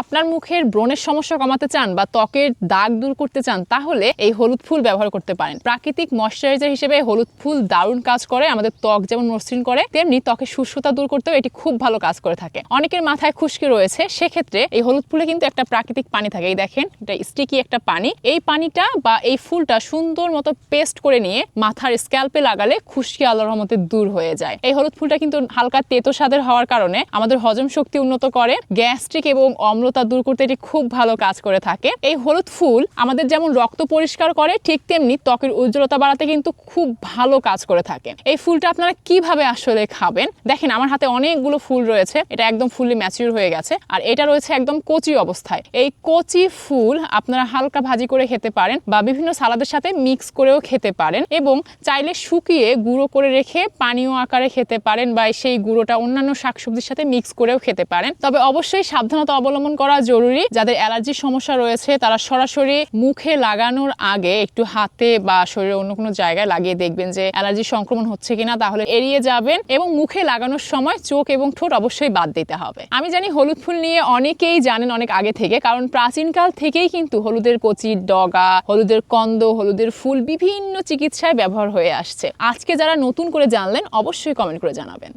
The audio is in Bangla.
আপনার মুখের ব্রণের সমস্যা কমাতে চান বা ত্বকের দাগ দূর করতে চান, তাহলে এই হলুদ ফুল ব্যবহার করতে পারেন। প্রাকৃতিক ময়শ্চারাইজার হিসেবে হলুদ ফুল দারুণ কাজ করে, আমাদের ত্বক যেমন মসৃণ করে, তেমনি ত্বকের শুষ্কতা দূর করতেও এটি খুব ভালো কাজ করে থাকে। অনেকের মাথায় খুশকি রয়েছে, সেক্ষেত্রে এই হলুদ ফুলে কিন্তু একটা প্রাকৃতিক পানি থাকে। এই দেখেন, এটা স্টিকি একটা পানি। এই পানিটা বা এই ফুলটা সুন্দর মতো পেস্ট করে নিয়ে মাথার স্ক্যাল্পে লাগালে খুশকি আল্লাহর রহমতে দূর হয়ে যায়। এই হলুদ ফুলটা কিন্তু হালকা তেতো স্বাদের হওয়ার কারণে আমাদের হজম শক্তি উন্নত করে গ্যাস্ট্রিক এবং অম্লতা দূর করতে এটি খুব ভালো কাজ করে থাকে। এই হলুদ ফুল আমাদের যেমন রক্ত পরিষ্কার করে, ঠিক তেমনি ত্বকের উজ্জ্বলতা বাড়াতে কিন্তু খুব ভালো কাজ করে থাকে। এই ফুলটা আপনারা কীভাবে আসলে খাবেন? দেখেন, আমার হাতে অনেকগুলো ফুল রয়েছে। এটা একদম ফুললি ম্যাচিউর হয়ে গেছে। আর এটা রয়েছে একদম কচি অবস্থায়। এই কচি ফুল আপনারা হালকা ভাজি করে খেতে পারেন বা বিভিন্ন সালাদের সাথে মিক্স করেও খেতে পারেন এবং চাইলে শুকিয়ে গুঁড়ো করে রেখে পানীয় আকারে খেতে পারেন বা সেই গুঁড়োটা অন্যান্য শাকসবজির সাথে মিক্স করেও খেতে পারেন। তবে অবশ্যই সাবধানতা অবলম্বন করা জরুরি। যাদের অ্যালার্জির সমস্যা রয়েছে, তারা সরাসরি মুখে লাগানোর আগে একটু হাতে বা শরীরের অন্য কোনো জায়গায় লাগিয়ে দেখবেন যে অ্যালার্জি সংক্রমণ হচ্ছে কিনা, তাহলে এড়িয়ে যাবেন এবং মুখে লাগানোর সময় চোখ এবং ঠোঁট অবশ্যই বাদ দিতে হবে। আমি জানি হলুদ ফুল নিয়ে অনেকেই জানেন অনেক আগে থেকে, কারণ প্রাচীনকাল থেকেই কিন্তু হলুদের কচির ডগা, হলুদের কন্দ, হলুদের ফুল বিভিন্ন চিকিৎসায় ব্যবহার হয়ে আসছে। আজকে যারা নতুন করে জানলেন, অবশ্যই কমেন্ট করে জানাবেন।